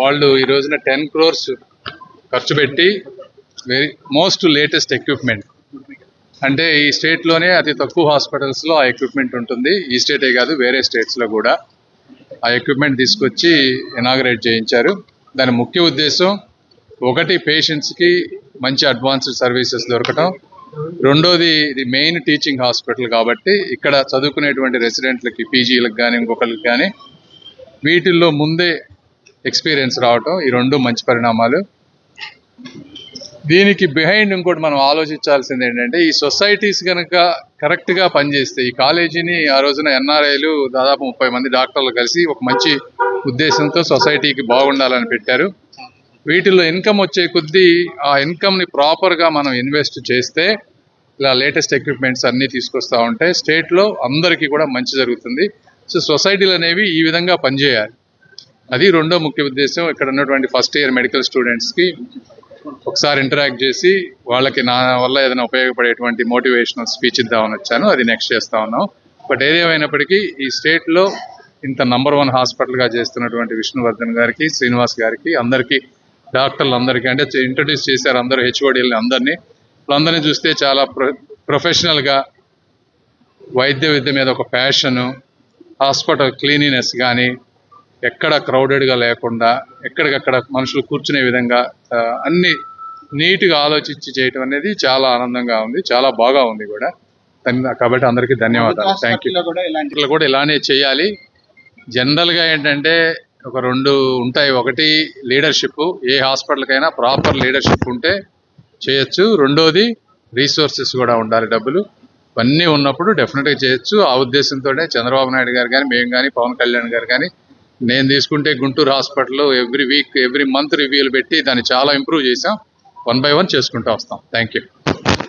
వాళ్ళు ఈ రోజున టెన్ క్రోర్స్ ఖర్చు పెట్టి వెరీ మోస్ట్ లేటెస్ట్ ఎక్విప్మెంట్ అంటే ఈ స్టేట్లోనే అతి తక్కువ హాస్పిటల్స్లో ఆ ఎక్విప్మెంట్ ఉంటుంది. ఈ స్టేటే కాదు వేరే స్టేట్స్లో కూడా. ఆ ఎక్విప్మెంట్ తీసుకొచ్చి ఇనాగరేట్ చేయించారు. దాని ముఖ్య ఉద్దేశం ఒకటి పేషెంట్స్కి మంచి అడ్వాన్స్డ్ సర్వీసెస్ దొరకటం. రెండోది ఇది మెయిన్ టీచింగ్ హాస్పిటల్ కాబట్టి ఇక్కడ చదువుకునేటువంటి రెసిడెంట్లకి పీజీలకు కానీ ఇంకొకరికి కానీ వీటిల్లో ముందే ఎక్స్పీరియన్స్ రావటం ఈ రెండు మంచి పరిణామాలు. దీనికి బిహైండ్ ఇంకోటి మనం ఆలోచించాల్సింది ఏంటంటే ఈ సొసైటీస్ కనుక కరెక్ట్గా పనిచేస్తే ఈ కాలేజీని ఆ రోజున ఎన్ఆర్ఐలు దాదాపు ముప్పై మంది డాక్టర్లు కలిసి ఒక మంచి ఉద్దేశంతో సొసైటీకి బాగుండాలని పెట్టారు. వీటిల్లో ఇన్కమ్ వచ్చే కొద్దీ ఆ ఇన్కమ్ని ప్రాపర్గా మనం ఇన్వెస్ట్ చేస్తే ఇలా లేటెస్ట్ ఎక్విప్మెంట్స్ అన్నీ తీసుకొస్తూ ఉంటే స్టేట్లో అందరికీ కూడా మంచి జరుగుతుంది. సో సొసైటీలు అనేవి ఈ విధంగా పనిచేయాలి. అది రెండో ముఖ్య ఉద్దేశం. ఇక్కడ ఉన్నటువంటి ఫస్ట్ ఇయర్ మెడికల్ స్టూడెంట్స్కి ఒకసారి ఇంటరాక్ట్ చేసి వాళ్ళకి నా వల్ల ఏదైనా ఉపయోగపడేటువంటి మోటివేషనల్ స్పీచ్ ఇద్దామని వచ్చాను. అది నెక్స్ట్ చేస్తా ఉన్నాం. బట్ ఏదేమైనప్పటికీ ఈ స్టేట్లో ఇంత నంబర్ వన్ హాస్పిటల్గా చేస్తున్నటువంటి విష్ణువర్ధన్ గారికి శ్రీనివాస్ గారికి అందరికీ డాక్టర్లు అందరికీ అంటే ఇంట్రడ్యూస్ చేశారు అందరూ హెచ్ఓడీలని అందరినీ. వాళ్ళందరినీ చూస్తే చాలా ప్రొ ప్రొఫెషనల్గా వైద్య విద్య మీద ఒక ప్యాషను హాస్పిటల్ క్లీనినెస్ కానీ ఎక్కడ క్రౌడెడ్గా లేకుండా ఎక్కడికక్కడ మనుషులు కూర్చునే విధంగా అన్ని నీట్గా ఆలోచించి చేయటం అనేది చాలా ఆనందంగా ఉంది చాలా బాగా ఉంది కూడా. కాబట్టి అందరికీ ధన్యవాదాలు. థ్యాంక్ యూ కూడా ఇలానే చేయాలి. జనరల్గా ఏంటంటే ఒక రెండు ఉంటాయి. ఒకటి లీడర్షిప్. ఏ హాస్పిటల్కైనా ప్రాపర్ లీడర్షిప్ ఉంటే చేయొచ్చు. రెండోది రీసోర్సెస్ కూడా ఉండాలి డబ్బులు. ఇవన్నీ ఉన్నప్పుడు డెఫినెట్గా చేయొచ్చు. ఆ ఉద్దేశంతోనే చంద్రబాబు నాయుడు గారు కానీ మేము కానీ పవన్ కళ్యాణ్ గారు కానీ నేను తీసుకుంటే గుంటూరు హాస్పిటల్లో ఎవ్రీ వీక్ ఎవ్రీ మంత్ రివ్యూలు పెట్టి దాన్ని చాలా ఇంప్రూవ్ చేసాం వన్ బై వన్ చేసుకుంటూ వస్తాం. Thank you